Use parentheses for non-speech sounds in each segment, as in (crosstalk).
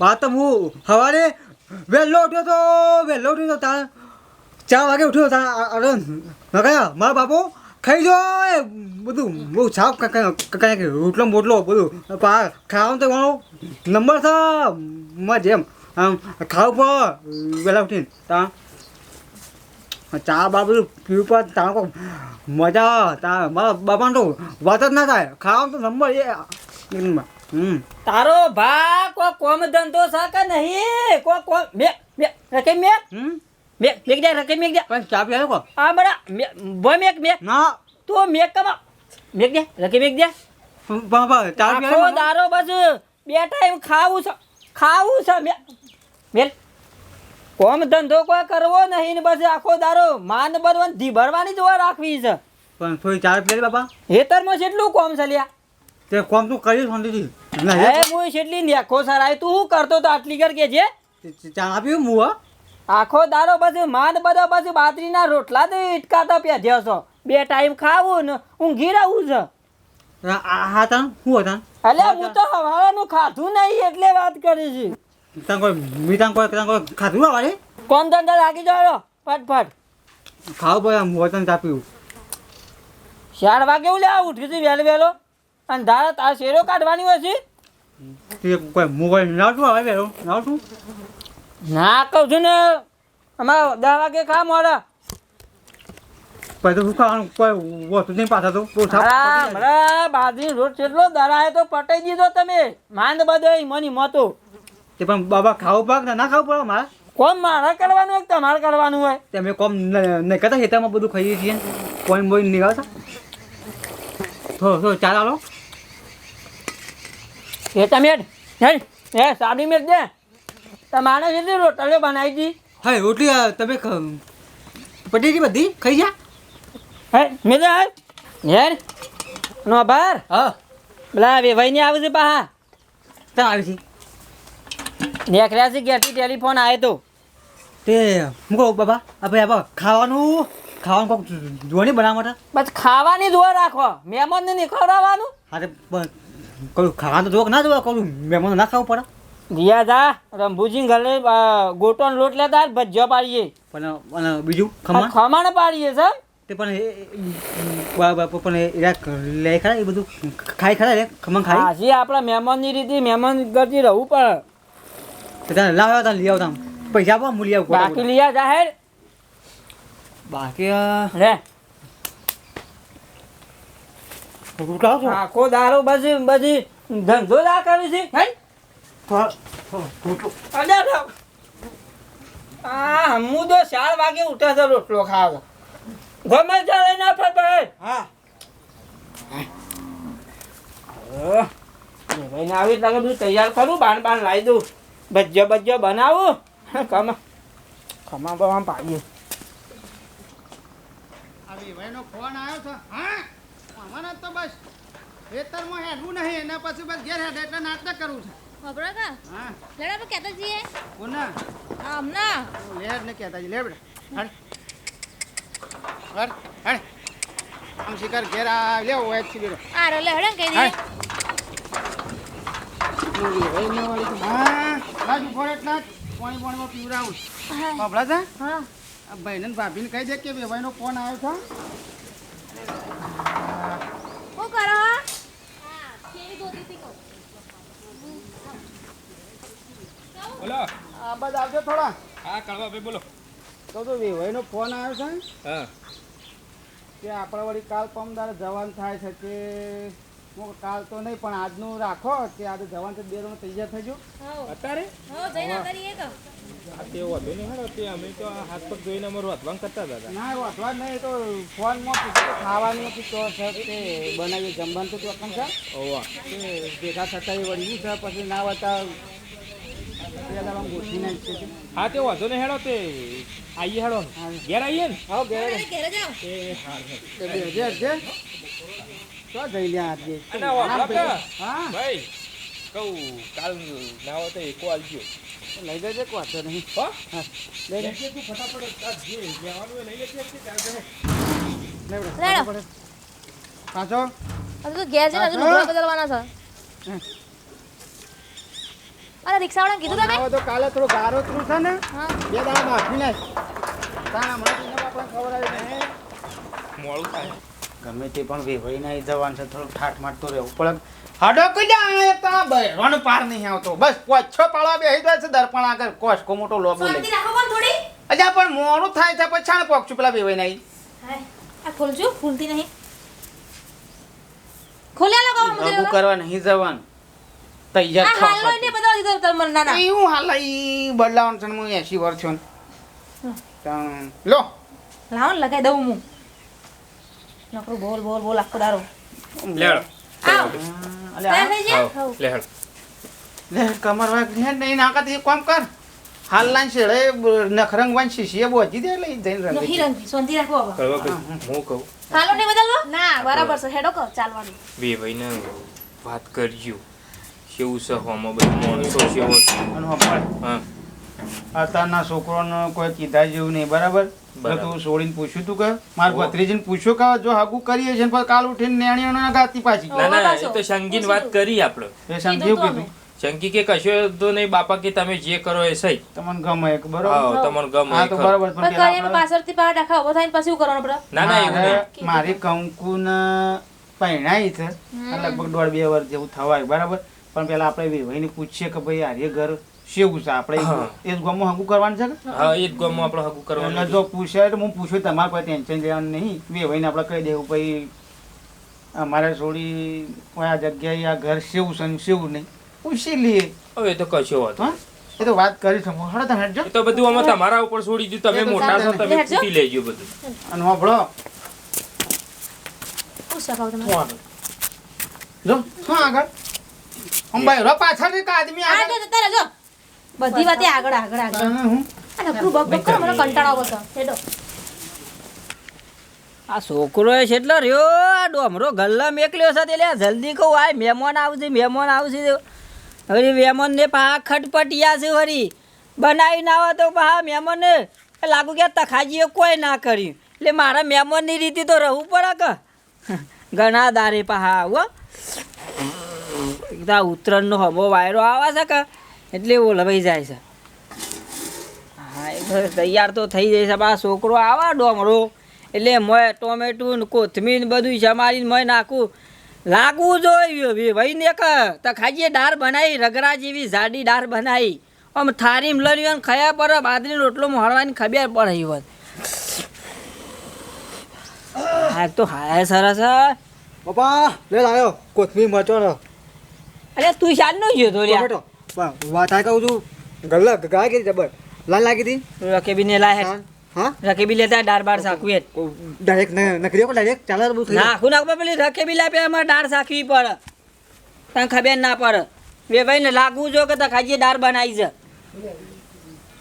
વાત તો હું સવારે વહેલો ઉઠ્યો તો, વહેલો ઉઠ્યો તો તાર ચાર વાગે ઉઠ્યો તાર અરે કયા મારા બાપુ, ખાઈ જો એ બધું, બહુ સાફ કંઈક રોટલો બોટલો બધું, પા, ખાવાનું તો ઘણો નંબર છે માં જેમ, આમ, ખાવું પણ વહેલા ઉઠીને, તા. ચા બા બધું પીવું પડે તા કોઈ મજા, તા, મારા બાપાને તો વાત જ ના થાય, ખાવાનું તો નંબર એ તારો ભા કો કોમ ધંધો છે કે નહીં? કો કો મે મે રકે મે? મે મેક દે રકે મેક દે. પણ ચાપ લે કો? આ બડા મે બોય મેક મે ના. તું મેક કમા મેક દે રકે મેક દે. બાબા ચાપ લે કો દારો બસ બે ટાઈમ ખાવું છે. ખાવું છે મે મેલ. કોમ ધંધો કોઈ કરવો નહીં ને બસ આખો દારો માન ભરવાની ધી ભરવાની જ રાખવી છે. પણ થોડી ચાર દે બાપા. હેતરમાં જેટલું કોમ છે લ્યા. તે કોમ તું કરી શાંતિથી હે હું છેટલી નેખો સરાય તું શું કરતો તો આટલી કર કે છે? ચા આપ્યું પીવું આખો દારો પછી માંડ બધા પછી બાજરીના રોટલા તો ઇટકાતા પ્યા છો. બે ટાઈમ ખાવું ને ઊંઘી રહું છે. હા તાન હું હતા? અલ્યા હું તો હવાનું ખાધું નહીં એટલે વાત કરી છે. તાન કોઈ મીઠા કોઈ તાન કોઈ ખાધું વારે કોમ ધંધા લાગી જાઓ ફટફટ ખાવ પડે હું હતા ચા પીવું. ચાર વાગે લેવા છે છું વહેલો વહેલો? અને ધારા તાર શેરો કાઢવાની હોય છે? તે કોઈ મોબાઈલ નાવતું આવે નાવતું ના કહું છું ને. અમારે દસ વાગે ખા મોડા. પછી શું ખાવાનું? કોઈ વસ્તુ નહીં પાછા તો મારા બાજરી રોટ કેટલો દરાય તો પટાઈ દીધો તમે. માંડ બધો મની મતો તે પણ બાબા ખાવું પાક ના ખાવું પડે મારે કોમ મારા કરવાનું હોય તમારે કરવાનું હોય? તમે કોમ નહીં કરતા ખેતરમાં બધું ખાઈએ છીએ. કોઈ બોઈ નીકળતા થોડો થોડો ચાલ એ તમે હે હે સાબડી મેં દે. તમારે કેટલી રોટલીઓ બનાવી હતી હા રોટલી તમે પટી ગઈ બધી ખાઈ જા હે મેં દે હાલ હેર નો આભાર હા. પેલા વેવાઈને આવે છે પાહા. ત્યાં આવી છે. દેખર્યા છે ઘેરથી ટેલિફોન આવ્યો તો. તે હું કહું બાબા આ આપણે ખાવાનું ખાવાનું કોક જોવાની બનાવવા માટે? બસ ખાવાની જોવા રાખો. મહેમાનને નહીં ખવડાવવાનું. હા તે કહું ખાવાનું જોક ના જોવા કહું મહેમાન ના ખાવું પડે. ગયા જા રંભુજી ઘરે ગોટો લોટ લેતા ભજીયા પાડીએ. પણ બીજું ખમણ? ખમણ પાડીએ સર તે પણ પણ લે ખરા એ બધું ખાઈ ખરા લે ખમણ ખાઈ હાજી આપણા મહેમાનની રીતે મહેમાન કરતી રહેવું પણ. તો લાવ્યો તા લઈ આવતા પૈસા પણ મૂલી આવું બાકી લીયા જાહેર? બાકી રે આખો દારો બધી બધી ધંધો ના કર્યું છે. હે? રોટલો. આ હમુ તો ચાર વાગે ઉઠે છે રોટલો ખાવા. ગમે ત્યાં લઈને ભાઈ. હા. ભાઈને આવી લાગે બધું તૈયાર કરું બાણ બાણ લાવી દઉં. ભજીયો ભજીયો બનાવું. કમા ખમા. બમા પાડીએ. આવી ભાઈનો ફોન આવ્યો છે. હા? અમારે તો બસ ખેતરમાં હેડવું નહીં એના પછી બસ ઘેર હેડે એટલે નાટક કરવું છે. ખબર કા હા. લડા પર કહેતા છીએ કોના? હમણાં લેડ ને કહેતા જી લે બેટા હડ. હડ. હડ. આમ શિકાર ઘેર આ લેવો હોય છે બેટો આ રે લડા કહી દે હા હા બાજુ ફોડ એટલા પાણી પાણીમાં પીવડાવું. બાબડા છે હા. ભાઈને ને ભાભીને કહી દે કે ભાઈનો ફોન આવ્યો છે શું કરો હા કેવી ધોતી હતી કહું બોલો. આ બાજુ આવજો થોડા. હા કળવા ભાઈ બોલો. તો તો વેવાઈનો ફોન આવ્યો છે હા. કે આપણે વળી કાલ પમદાર જવાન થાય છે કે હું કાલ તો નહીં પણ આજનું રાખો કે આજે જવાન બે જણ તૈયાર થઈ ગયો અત્યારે? હો જઈને કરીએ તો આ તે વાંધો નહીં હેડો તે અમે તો હાથ પગ જોઈને અમારું વાતવાન કરતા હતા. ના વાંચવા નહીં તો ફોનમાં પૂછ્યું ખાવાનું કે તો છે તે બનાવીએ જમવાનું તો ચોકન છે. ઓવા. કે ભેગા થતા એ વળ્યું છે પછી ના વતા પેલા આમ ગોઠવી નાખીએ છે હા તે વાંધો નહીં હેડો તે આવીએ હેડો. ઘેર આવીએ ને? આવો ઘેર ઘેરે જાઓ એ હા તે છે? જઈ લે આજે. હા ભાઈ. કહું કાલ ના તો એકો આવજો લઈ જજે કો વાંધો નહીં. હો? હા લઈ લે. તું ફટાફટ આ જે લેવાનું લઈ લેજે કે ચાલશે લે લેડો. પાછો હજુ તો ઘેર જઈને હજુ બદલવાના છે. અને રિક્ષાવાળાને કીધું તમે? આવો તો કાલે થોડું ગારો થ્રુ છે ને. બે દાડા માફી નાખ તાણા મને આપણને ખબર આવી ને મોડું થાય. ગમે તે પણ વેવાઈ ના જવાનું છે થોડું ઠાઠ મારતો રહેવું પણ હાડો કઈ જાય તો બહેરવાનો પાર નહીં આવતો. બસ પાંચ પાળવા પાળા બેહી જાય છે દર્પણ આગળ. કોસકો મોટો લોબો પણ થોડી. અજા પણ મોડું થાય છે પછી છાણ પોકશું પેલા વેવાઈ નહીં આ ખોલજો ખુલતી નહીં. ખોલ્યા લગાવો લઘુ કરવા નહીં જવાનું. તૈયાર આ હાલ દીધો ના ના એવું હાલ ઈ બદલાવાનું છે હું એસી વર્ષ છું. લો. લાવો લગાઈ દઉં હું. નકરું બોલ બોલ બોલ આખો દારો. લેડ આવ. અલે તૈયાર આ- થઈ જાય આવ લેડ કમર વાગ ને નહીં નાકા એક કામ કર. હાલ લાઈન છેડે નખરંગ વાન શીશીએ બોજી દે લઈ જઈને રંગી નહીં રંગી શાંતિ રાખો હું કહું. હાલો બદલવો? ના બરાબર છે. હેડો કહો ચાલવાનું. બે ભાઈને વાત કરજો. કેવું છે હોમાં બધું માણસો કેવો છે. હા અત્યારના છોકરોને કોઈ કીધા જેવું નહીં બરાબર. તો છોડીને પૂછ્યું તું કે? મારા ભત્રીજીને પૂછ્યો કે જો હાકુ કરીએ છે ને કાલ ઉઠીને નેણીઓને ગાતી પાછી? ના ના એ તો સંગીન વાત કરી આપણે. એ સમજ્યું કીધું શંકી કે કશો તો નહીં બાપા કે તમે જે કરો એ સહી. તમને ગમે એક બરોબર? હા તમને ગમે હા તો બરોબર પણ પણ પેલા પાછળથી પાડ આખા ઊભો થઈને પછી શું કરવાનું આપણે? ના ના એવું નહીં. મારી કંકુને પૈણાઈ છે. લગભગ દોઢ બે વર્ષ જેવું થવાય બરાબર? પણ પેલા આપણે વેવાઈને પૂછીએ કે ભાઈ આર્ય ઘર શેવું છે? આપણે એ જ ગામમાં હગું કરવાનું છે કે? હા એ જ ગામમાં આપણે હગું કરવાનું જો પૂછે તો હું પૂછ્યું તમારે કોઈ ટેન્શન લેવાનું નહીં. વેવાઈને આપણે કહી દેવું ભાઈ અમારે કોઈ આ જગ્યાએ આ ઘર શેવું છે ને શેવું નહીં. પૂછી લઈએ. હવે તો કશો વાંધો હા? એ તો વાત કરી છે. હળો તમે તો બધું અમે તમારા ઉપર છોડી દીધું. તમે મોટા છો તમે પૂછી લેજો બધું. અને હોભળો તમે જો હા આગળ. અંબાઈ રો પાછળ એક આદમી આ જો જતા રહેજો બધી વાતે આગળ આગળ આગળ. હું આ નકરું બક બક કરો મને કંટાળો આવે છે હેડો. આ છોકરો એ કેટલો રહ્યો. આ ડોમરો ગલ્લા મેકલ્યો છે એટલે જલ્દી કહું આ મહેમાન આવશે મહેમાન આવશે. હવે મહેમાનને પા ખટપટિયા છે વળી. બનાવીને આવે તો પા મહેમાનને લાગુ કે તખાજીએ કોઈ ના કર્યું. એટલે મારા મહેમાનની રીતે તો રહેવું પડે કે. ઘણા દારે પા હો. એકદા ઉત્તરાયણનો હબો વાયરો આવે છે કે? એટલે ઓલવાઈ જાય છે. હા, એ તૈયાર તો થઈ જાય છે. બા, છોકરો આવા ડોમરો. એટલે મોય ટોમેટું ને કોથમીર બધું સમારીને મોય નાખું. લાગવું જોઈએ ભાઈ ને કે? તો ખાઈએ દાળ બનાવી, રગડા જેવી જાડી દાળ બનાવી. આમ થારીમ ને ખયા પર બાદરી રોટલો મળવાની ખબર પડે હોત. હા, તો હાય સરસ. પપ્પા, લે લાવ્યો કોથમીર મચો અરે તું શાલ નો ગયો તો લ્યા. વાત આ કહું છું. ગલ્લા ગા કે જબર? લાલ લાગી હતી? રકેબી ને લાહે હા રકેબી લેતા ડાર બાર હેઠ. ડાયરેક્ટ નકરીઓ આપો ડાયરેક્ટ ચાલે તો બહુ થઈ. નાખું નાખ પેલી રકેબી લાપે અમાર ડાર શાકવી પડે. તને ખબર ના પડે. બે ભાઈ ને લાગવું જો કે ખાજી ડાર બનાવી છે.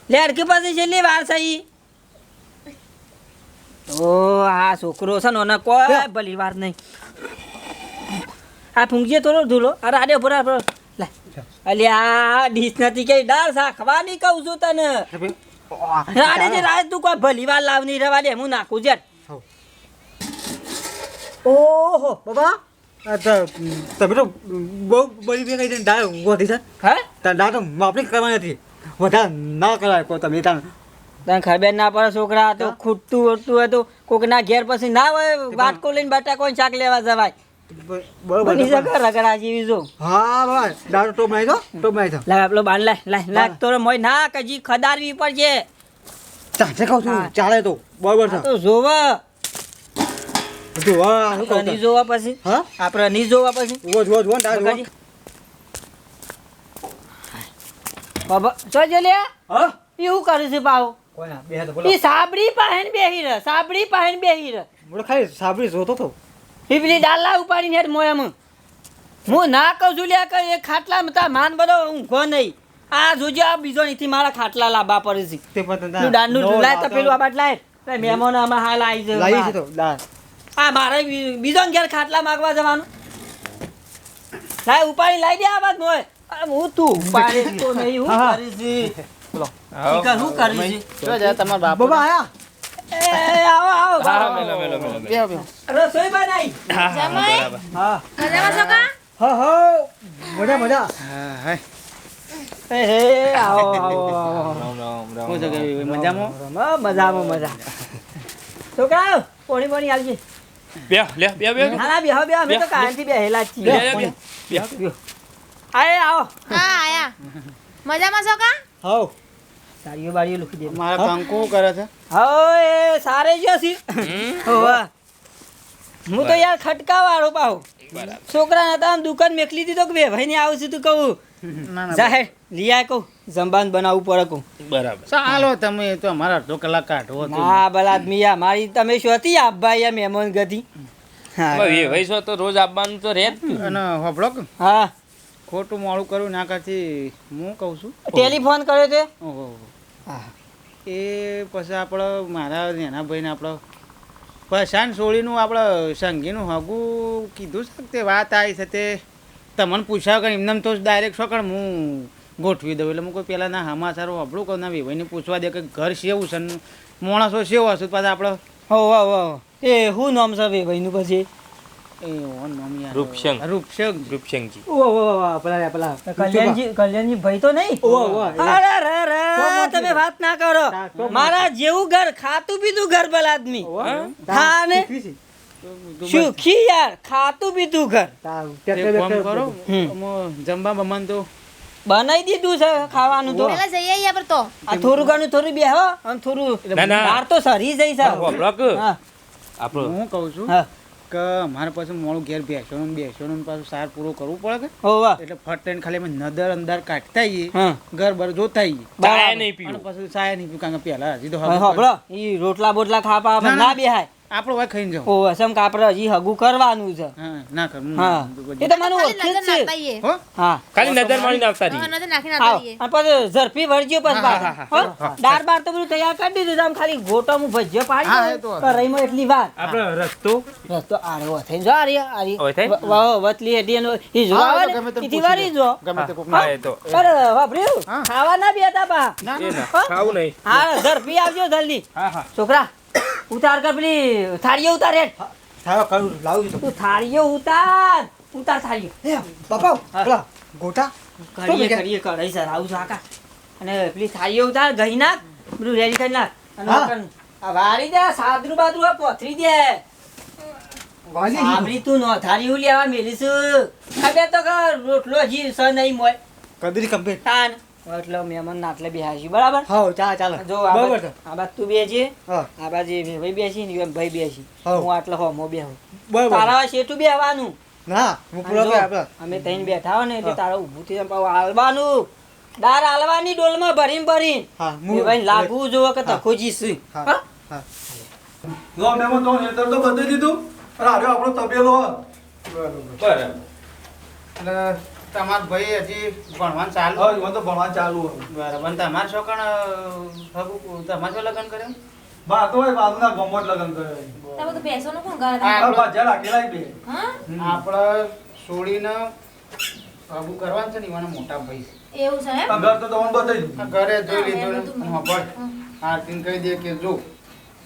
લે અડકી પાસે છેલ્લી વાર સહી ઓ આ છોકરો છે ને કોઈ ભલી વાર નહીં. આ ફૂંકજે તો ધૂલો. અરે આડે ભરા ભરા. લે. અલે આ ડીશ નથી કે દાળ ખવાની કહું છું તને. રાડે જે રાજ તું કોઈ ભલી વાર લાવની રવા દે હું નાખું છે ઓહો. બાબા તમે તો બહુ બધી બે કઈ દાળ હતી સર હે? તાર દાળ તો માપણી કરવાની હતી. વધારે ના કરાય કોઈ તમે તાર તને ખબર ના પડે છોકરા તો ખૂટતું વળતું હતું. કોકના ઘેર પછી ના હોય વાટકો લઈને બટાકો ને શાક લેવા જવાય. બની શકે રગડા જેવી જો. હા બાબા દાળ ટોપ બનાવી દો ટોપ બનાવી દો. લાવ આપણો બાન લાય લાય લાય તો મોય ના કજી ખદારવી પડશે. ચાલે કહું છું ચાલે તો બરોબર છે. તો જોવે. જો શું કહું જોવા પછી. હા? આપણે નહીં જોવા પછી. જુઓ જુઓ જુઓ ને દાળ બાબા જો જો લે હા હું કરે છે પાવ કોઈ ના બે હાથ બોલો. ઈ સાબડી પાહેન બેહી રહે સાબડી પાહેન બેહી રહે. ખાલી સાબરી જોતો તો. ઈ પેલી ડાલા ઉપાડીને હેઠ મોયામાં હું ના કહું છું લ્યા કે એ ખાટલા તા માન બધો ઊંઘો નહીં. આ જોજો આ બીજો નથી મારા ખાટલા લાબા પડે છે. તે પતંદા તું દાળનું લાય તો પેલું આબાટ લાય. મહેમાનો આમાં હાલ આવી જાય લાવી છે તો આ મારે બીજો ઘેર ખાટલા માગવા જવાનું. લાય ઉપાડી લાવી દે આ બાદ મોય હું તું ઉપાડી (laughs) તો નહીં હું હા, હા. કરીશ ઈકન કરી કરીશ જો જા તમારા બાપુ બાબા આયા. મજામાં છો કા? હા હા મજા મજા. હા, હા. એ હે આવો આવો આવો રામ રામ રામ શું છે કે મજામાં? રમા, મજામાં મજા. છોકરાઓ પોણી પોણી આવજે બે લે બે બે. ના ના બેહો બેહો. અમે તો કાયમથી બેહેલા જ છીએ. બે બે આવો. હા આયા. મજામાં છો કા? હવ. સાડીઓ બારીઓ લખી દે. મારા કંકુ કરે છે? હા એ સારે જ છે. હોવા. હું તો યાર ખટકા વાળો પાહો છોકરા હતા આમ દુકાન મેકલી દીધો કે બે ભાઈ ને આવું છું તું કહું. ના ના જાહેર લિયા કહું. જમવાનું બનાવવું પડે કહું. બરાબર. ચાલો તમે તો અમારા અડધો કલાક કાઢવો હા ના બલાદમી યાર મારી તમે શું હતી? આબ્બા યાર મહેમાન ગતિ હા. ભાઈ છો તો રોજ આપવાનું તો રહે જ ને. અને હા. ખોટું મોડું કર્યું ના કાથી હું કહું છું? ટેલિફોન કર્યો તે? ઓહો. હા. એ પછી આપણે મારા નાના ભાઈને આપણે પશાન સોળીનું આપણે સંગીનું હગું કીધું છે તે વાત આવી છે તે તમને પૂછાવ કે એમને તો ડાયરેક્ટ શું કણ હું ગોઠવી દઉં. એટલે હું કોઈ પહેલાં ના હમાસારો હબળું કહું, ના વેવાઈને પૂછવા દે કે ઘર સેવું છે માણસો સેવા હશે પાછા આપણે હો હો એ, શું નામ છે ભાઈનું પછી? રૂપસંગ. રૂપસંગ રૂપસંગજી ઓ ઓ ઓ પેલા પેલા. કલ્યાણજી કલ્યાણજી ભાઈ તો નહીં? ઓવા, ઓવા. અરે રે રે તમે વાત ના કરો. મારા જેવું ઘર ખાતું પીતું ઘર બલાદમી હા? ને સુખી યાર ખાતું પીતું ઘર. કરો. જમવા બમવાનું તો બનાવી દીધું છે ખાવાનું તો. પેલા જઈએ આયા પર તો. આ થોડું ઘણું થોડું બેહો અને થોડું ના, ના. બહાર તો સરી જઈ છે હોભળો કે? હા. આપણો હું કહું છું? હા. કે મારે પાછું મોડું ઘેર બેસવાનું બેસવાનું પાછું સાર પૂરો કરવું પડે કે? હોવા એટલે ફટ ખાલી અમે નદર અંદર કાઢતા આવીએ ઘર બર જોતા આવીએ. નહીં પીવું. પછી સાયા નહીં પીવું કારણ કે પહેલા હજી તો રોટલા બોટલા ખાવા ના. બેહાય. આપણો વાય ખાઈને જાવ ઓ અસમ કાપડે હજી હગું કરવાનું છે. હા ના કર હા એ તો મને ઓળખે છે. હો? હા. ખાલી નજર મારી આવતા હા, નજર આવો. આવતા આઈએ અને પછી ઝડપી વળજો પછી પાછા. હો? દાળ બાર તો બધું તૈયાર કરી દીધું આમ ખાલી ગોટો હું ભજ્યો પાડી દઉં. એટલી વાર. આપણો રસ્તો. રસ્તો આરે થઈને જો આરી આરી. વાહો, વતલી હેડી એનો ઈ જો આવે ઈથી વારી જો. ગમે તે કોક ના એ તો. અરે વાપર્યું? ખાવા ના બેતા બા. ના? ખાવું નહીં. હા ઝડપી આવજો જલ્દી. હા હા. છોકરા ઉતાર કર પેલી થાળીઓ ઉતાર હેઠ થાળો કરું લાવું છું. તું થાળીઓ ઉતાર ઉતાર થાળીઓ. એ બાપા પેલા ગોટા. કરીએ કરીએ કઢાઈ સર આવું છું આકા. અને પેલી થાળીઓ ઉતાર ગઈ નાખ બધું રેડી કરી નાખ. અને હા. વાળી દે સાદરું બાદરું આ પોથરી દે. સાંભળી તું નો થાળીઓ લેવા મેલીશું. ખબર તો કર રોટલો હજી સ નહીં મોય. કદરી કમ્પ્લીટ. તાન. એટલે મહેમાન નાટલે બેહાશી બરાબર? હા ચાલ. ચાલ જો આ બરાબર બાજુ- આ તું બેસી હા. આ બાજુ ભાઈ બેસી ને ભાઈ બેસી હું હું આટલો હોમો બેહું. બરાબર. તારા શેઠું બેહવાનું? ના હું પૂરો કે અમે તૈન બેઠા હોય ને એટલે તારા ઊભું થઈ પાવ હાલવાનું. દાર હાલવાની ડોલમાં ભરીને ભરીને. હા હું ભાઈ લાગવું જોવો કે તખો જીશું હા. હા? હા. લો મેમો તો નેતર તો બદલી દીધું. અરે આપણો તબેલો હ. બરાબર. એટલે તમારા ભાઈ હજી ભણવાનું ચાલુ? હોય મને તો ભણવાનું ચાલુ હોય. બરાબર. અને તમારે શું કણ હગું તમારે લગ્ન કર્યું? બા તો હોય બાજુના ગામમાં જ લગ્ન કરે તમે કોણ બે આપણે છોડીને હગું કરવાનું છે ને મોટા ભાઈ છે. એવું છે એમ? ઘર તો તમને બતાવી ઘરે જોઈ હા, લીધું. આરતીને કહી દે કે જો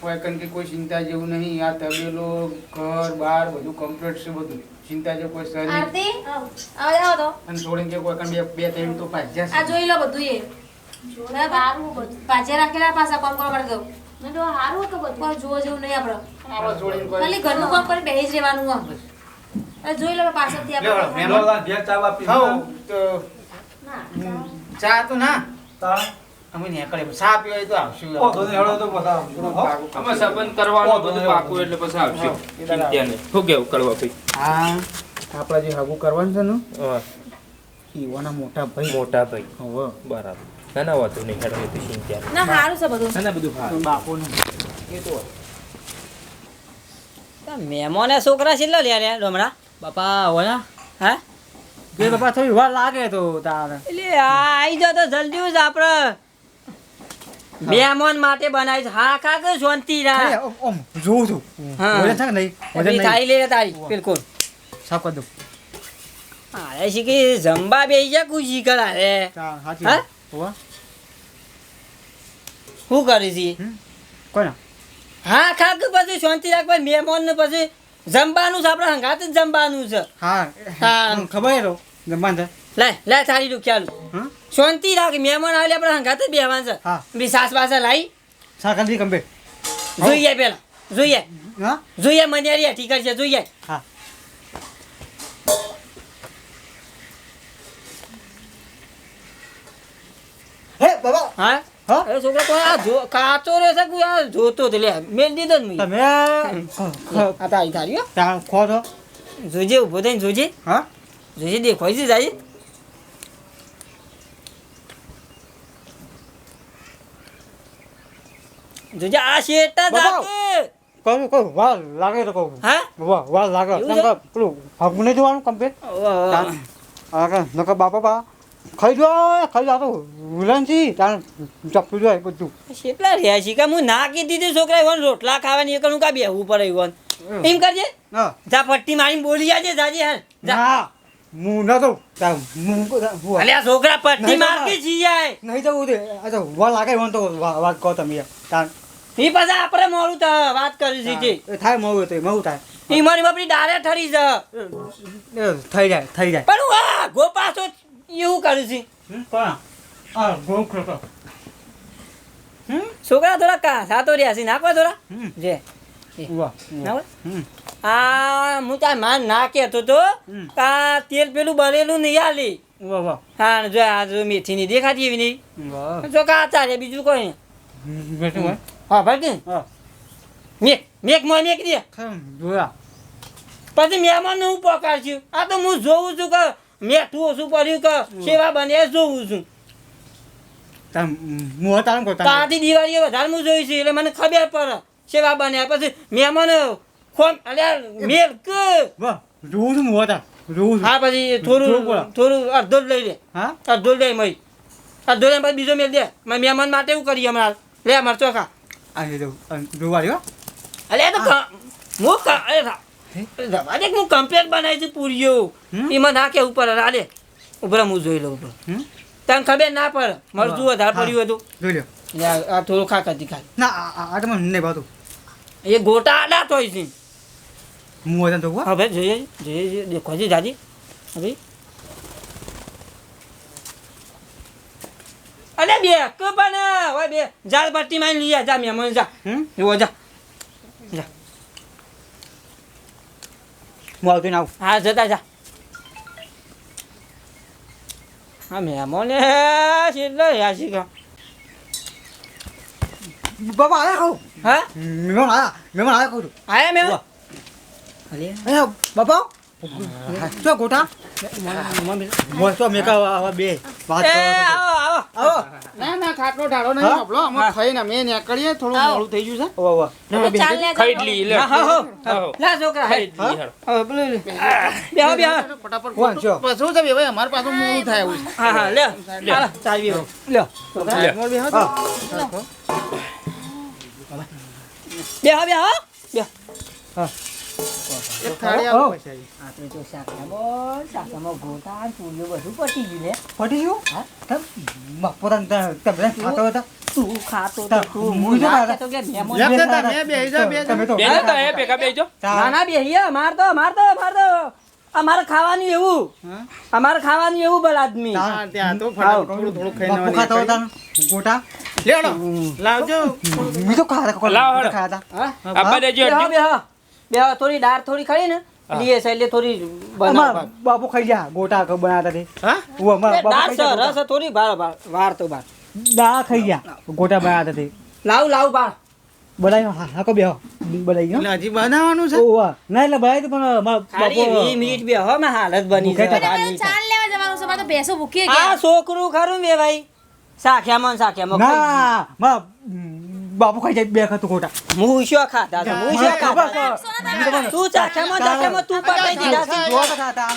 કોઈ કંઈ કે કોઈ ચિંતા જેવું નહીં આ તબેલો ઘર બાર બધું કમ્પ્લીટ છે બધું. ચિંતા જો કોઈ સર આરતી? આવો આવો તો. અને છોડીને કે કોઈ કંઈ બે બે ત્રણ તો પાછ્યા આ જોઈ લો બધું એ. બરાબર? પાછે રાખેલા પાછા કામ કરવા માટે દઉં મેં તો હારું કે બધું. જોવા જેવું નહીં આપણે. આપણે છોડીને કોઈ ખાલી ઘરનું કામ કરીને બેહી જ રહેવાનું આમ. હવે જોઈ લો પાછળથી આપણે મેમ. લો, ઘેર ચા બા પી તો ના, ચા તો ના? તાણ. અમે નીકળે ચા પીવાય તો આવશું. તો ને હેડો તો બધા આવજો, હો. આમાં સંબંધ કરવાનો બધું પાકું એટલે પછી આવશે. ચિંતા શું કેવું કરવા ભાઈ? હા આપણા જે હગું કરવાનું છે ને? ઈવાના મોટા ભાઈ. મોટા ભાઈ. હવે. બરાબર. ના ના વાંધો નહીં. હેડો તો ચિંતા ના હારું છે બધું. ના ના બધું ફાવે. બાપોને. એ તો મહેમાને છોકરા છેલ્લા લે લે ડોમરા બાપા ઓલા હા? બે બાપા થોડી વાર લાગે તો તારે. એટલે આ આવી જાઓ તો જલ્દી જ આપણે મહેમાન માટે બનાવી હા ખા શાંતિ રા ઓમ, જોઉં છું. વજન છે નહીં? નહીં થાળી લે તારી બિલકુલ. સાફ કરી દઉં. અરે શીખી જમવા બેસી જા કુજી કરા રે. હા? શું કરી છી? કોણ? હા ખા પછી શાંતિ રાખ ભાઈ મહેમાન ને પછી જમવાનું છે આપણે હંગાત જમવાનું છે. હા હા. ખબર હે જમવાનું છે. લે લે થાળી તું ખ્યાલ હા શાંતિ રાખ મહેમાન આવે આપણે હંગાત બેહવાનું છે. બી સાસ પાસે લાવી સાકલથી કંબે જોઈએ પેલા જોઈએ હા? જોઈએ મનિયારી ઠીક છે જોઈએ હા. હે બાબા. હા? હા? છોકરા કોઈ આ જો કાચો રહેશે કોઈ આ જોતો જ લે મેલ દીધો જ તમે આ તારી થારી ખો છો જોજે ઊભો થઈને જોજે. હા? જોજે દેખાય છે જાય જોજે આ શેટા. જાકે કહું કહું વાહ લાગે તો કહું. હા? વાહ વાહ લાગે. કે પેલું હગું નહીં જોવાનું કમ્પ્લેટ નકર બાપા બા ખાઈ જો ખાઈ જાતો વિલનજી તાર ચપ્પુ જોઈએ બધું. શેટલા રહ્યા છે કે હું ના કીધી હતી છોકરા ઈવન રોટલા ખાવાની એ કણું કા બેહવું પડે ઈવન એમ કરજે. હા. જા પટ્ટી મારીને બોલી જાજે જાજે હાલ. જા. હું ન તો છોકરા પટ્ટી માર કે જીયાય? નહીં જવું દે આ તો વા લાગે મને તો વાત કહો તમે. યાર. તાર પાછા આપણે મોડું તો વાત કરી છે થાય તો મોવું થાય. ઈ મારી બાપડી ડારે ઠરી છે. થઈ જાય થઈ જાય. પણ હું આ ગો પાછો એવું કર્યું છે. કોણ આ છોકરા થોડા કા સાતો રહ્યા છે. નાખવા થોડા? જે. આ હું તાર માન ના કહેતો તો હમ. તેલ પેલું બરેલું નહીં આલી. હા જો આ જો મેથીની દેખાતી એવી નહીં. જો કા ચાલે બીજું કોઈ નહીં. હા ભાઈ મેક મેક મોય મેક દે. જોયા. પછી મહેમાન હું પકાડશું આ તો હું જોઉં છું કે મેઠું ઓછું પડ્યું કે સેવા બને જોઉં છું. તાર દિવાળી તાર. વધારે હું જોઈશું એટલે મને ખબર પડે. સેવા બને પછી મહેમાન ખોમ અલ્યા મેલ કે? વાહ જોઉં છું મું જોઉં હા પછી થોડું થોડું અડધો લઈ લે. હા? અડધો લઈ મય. અડધો લઈને પછી બીજો મેલ દે. મહેમાન માટે એવું કરીએ હમણાં. લે મરચો ખા જોવા રહ્યો તો હું. રવા દે હું કમ્પ્લેટ બનાવી છું પૂરીઓ. એમાં ના કેવું પડે રાડે ઉપર હું જોઈ લઉં ઉપર. તને ખબર ના પડે. મરચું વધારે. પડ્યું હતું. જોઈ લો આ થોડું ખા કરતી ખાલી. ના આ- તો મને નહીં ભાવતું. એ ગોટા આડા થોય છે. મું હતા તો હા. ભાઈ જોઈએ જોઈએ જોઈએ. દેખો છે જાજી હા ભાઈ અલે બે કે પણ ઓય બે. જાળ પટ્ટી માં લઈ જા મહેમાન જા. હમ? એવો જા. હું આવતો આવું. હા જતા જા. હા મહેમાન કેટલો રહ્યા છે. કે બાબા આયા કહું હા? મહેમાન આયા મહેમાન આયા કહું આયા વાહ. અલે અહીંયા બાપા. શું ગોટા? મમ્મી મોસ્તો મેકા આવા બે વાત કરો આવો આવો. ના ના ખાટલો ઢાળો નહીં? આપણો અમે ખાઈને અમે નીકળીએ થોડું. મોડું થઈ ગયું છે. વાહ વાહ ચાલ લે ખાઈ લઈએ, લે. હા હા. લા છોકરા ખાઈ હાલો. હા. પેલું લે. બેહો બેહો ફટાફટ કોણ છો? પછી છે ભાઈ? અમારે પાછું મોડું થાય એવું છે. હા હા લે હાલો ચાવી બેહો લે. મોર બેહો હા બેહો બેહો બેહો એક થાળી આવો. પછી. આપણે તો શાકામાં શાકામાં ગોટા પૂરીઓ બધું પટી ગયું લે. ફટી ગયું? હા? તમ બપોરા તમે ખાતો હતા? તું ખાતો તો તું હું હું જો ના કે મહેમાન લે. લેતા તા, મેં બેહી જાઓ, બે તમે તો બેહો તો, એ ભેગા બેહી જાઓ. ના ના બેહીએ માર તો માર તો માર તો અમારે ખાવાનું એવું. અમારે ખાવાનું એવું બલ આદમી. ત્યાં તો થોડું થોડું ખાઈને ખાતા હતા ગોટા? લેવડો. લાવજો. મી ખાતા કોણ? ખાતા હા? દેજો બેહો અડધી. બેહો બેહો થોડી દાળ થોડી ખાઈ ને. લીએ એટલે થોડી બનાવ. બાપુ ખાઈ ગયા ગોટા બનાવતા તે. હા? અમાર બાપુ છે રસ થોડી બાર બાર વાર તો બાર દા ખાઈ ગયા ગોટા બનાવતા તે. લાવ લાવ બાર બનાવી હા હા કો બેહો. બનાવી ગયો એટલે હજી બનાવવાનું છે? ઓવા ના એટલે બનાવી તો પણ બાપો ખાલી બાપુ મિનિટ બે હો માં હાલત બની છે ચાલ લેવા જવાનું છે. મારે તો ભેંસો ભૂખી આ છોકરું ખરું બે ભાઈ? સાખ્યામાં સાખ્યામાં ના માં બાપુ ખાઈ જાય બે ખાતું ખોટા. હું શું ખાતા હતા હું શું ખાતા તું ચાખ્યામાં ચાખ્યામાં તું પટાઈ દીધા છે. જો ખાતા.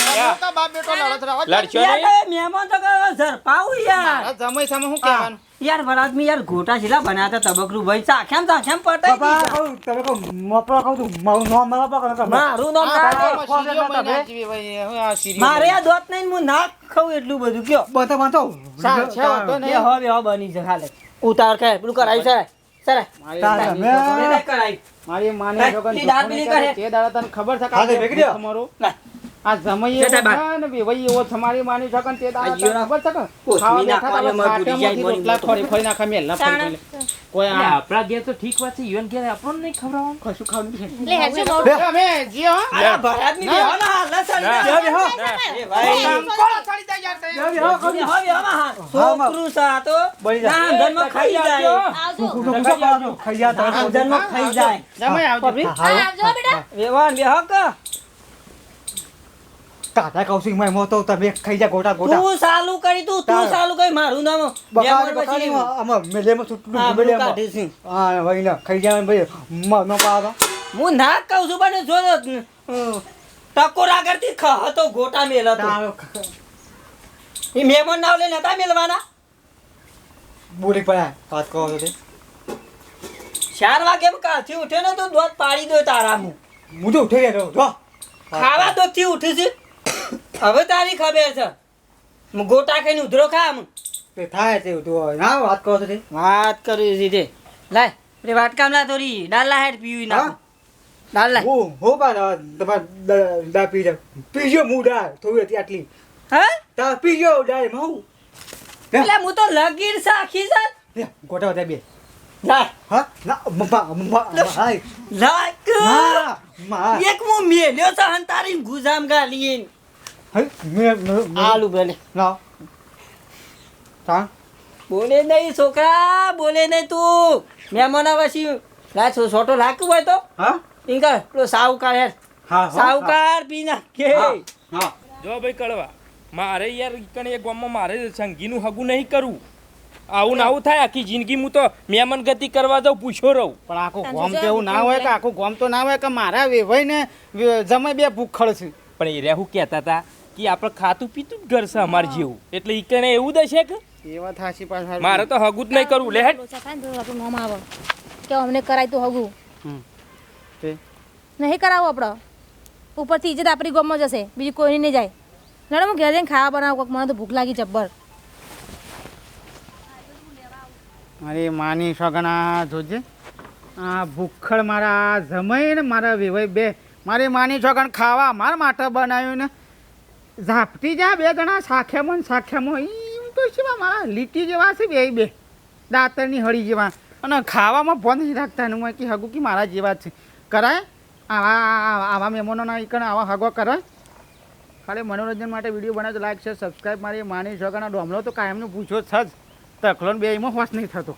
તો બાપ બેટો લડત રહો. લડશો યાર નહીં? તો મહેમાન તો કહો યાર. જમઈ સામે હું કહેવાનું? યાર વરાતમી યાર ગોટા જેલા બનાતા તબકરું ભાઈ. ચાખ્યામ ચાખ્યામ પટાઈ બાપા તમે કહું મપરા કહું તું મારું નામ મારા બાપા કહો. મારું નામ આ કાઢે. તો હવે મારે આ દોત નહીં હું ના ખાઉં એટલું બધું. કયો? બતા વાંચો છે વાંધો બે નહીં. હવે બે બની છે ખાલે. ઉતાર કે પેલું કરાવી સરાય મારી માની. તે દાડા તને ખબર છે. તમારું આ જમાઈ એવો જતા બહાર. ને વેવાઈ એવો તમારી માની શકન તે દાડા ખબર છે ખાવા બેઠા રોટલા ફોડી ફોડી નાખે ફોડી ફોડી. કોઈ આપણા ઘેર તો ઠીક વાત છે ઘેર આપણને નહીં ખવડાવવાનું. કશું ખાવાનું અમે હો. ના. એ ભાઈ. ચડી જાય યાર તે. હા. છોકરું છે? તો. બળી જાય. ના, અંદરમાં ખાઈ જાય. આવજો. ખાઈ જાય. જમાઈ આવજો. હા આવજો બેટા. વેવાન બેહો કે. કાકા કહું છું એમાં તો તમે ખાઈ જા ગોટા ગોટા. તું સાલું કરી તું તું સાલું કરી મારું નામ બકાડી બકાડી આમાં મેલેમાં છૂટું મેલે કાઢીશું. હા ભાઈ ના ખાઈ જાય ભાઈ મનો પાવા હું ના કહું છું પણ જો ટકોરા કરતી ખ હતો ગોટા મેલા તો એ મેમન નાવ લઈને હતા મેલવાના? બોલી પડ્યા વાત કહો છો તે. ચાર વાગે કાથી ઉઠે ને તો દોત પાડી દો તારા હું હું તો ઉઠી ગયો જો. ખાવા તો થી ઉઠી છે? હવે તારી ખબર છે. ગોટા કઈ ઉધરો ખા તે થાય તે ઉધરો ના વાત કરો તે વાત કરી દીધી લાય રે વાટકામ લા થોડી. દાલ લા હેડ પીવી ના ડાલ લાય. હું હું પણ તમારે દા પી જા પીજો હું દા થોડી હતી આટલી. હે? તા પીજો ડાય હું? એટલે હું તો લગીર સાખી છે. લે, ગોટા બધા બે. લાય. હા? ના મમ્મા મમ્મા હાય ના મા એક હું મેલ્યો અને તારી ગુજામ ગાલી હે? મે મે આલુ ભલે ના. તા? બોલે નહીં છોકરા બોલે નહીં તું. મહેમાન આવે છે લાય છો છોટો લાગ્યું હોય તો? હા? ઇંગર પેલો સાહુકાર હેર. હા હા, સાહુકાર પી નાખે. હા હા. જો ભાઈ કડવા મારે યાર કણે એક ગામમાં મારે સંગીનું હગું નહીં કરવું આવું ને આવું થાય આખી જિંદગી હું તો મેમન ગતિ કરવા જાઉં પૂછ્યો રહું. પણ આખું ગોમ તો એવું ના હોય કે આખું ગોમ તો ના હોય કે મારા વેવાઈ ને જમાઈ બે ભૂખ ખડશે પણ એ રહ્યા કહેતા હતા કે આપણે ખાતું પીતું જ ઘર છે અમારે જેવું. એટલે ઈ કને એવું દશે કે? એવા થાશી પાછા મારે તો હગું જ નહીં કરવું. લે આપણું નામ આવે. કે અમને કરાય તો હગું. નહીં કરાવો આપણો ઉપરથી ઇજ્જત આપણી ગમમાં જશે. બીજું કોઈ નહીં જાય. નડે હું ઘેર જઈને ખાવા બનાવું મને તો ભૂખ લાગી જબ્બર. અરે માની સગણા જોજે. આ ભૂખડ મારા જમાઈ ને મારા વેવાઈ બે. મારી માની સગણ ખાવા મારા માટે બનાવ્યું ને. ઝાપટી જા બે જણા સાખ્યામાં ને સાખ્યામાં એમ તો છે મારા લીટી જેવા છે બે બે. દાંતરની હળી જેવા. અને ખાવામાં બંધ નહીં રાખતા એનું. કે હગુ કે મારા જેવા છે. કરાય? આવા- આવા મહેમાનોના એકણ આવા હગો કરાય? ખાલી મનોરંજન માટે વીડિયો બનાવે તો લાઈક છે સબસ્ક્રાઈબ મારી માની શકાના ડોમલો તો કાયમનું પૂછો જ તકલોન બે એમાં હોશ નહીં થતો.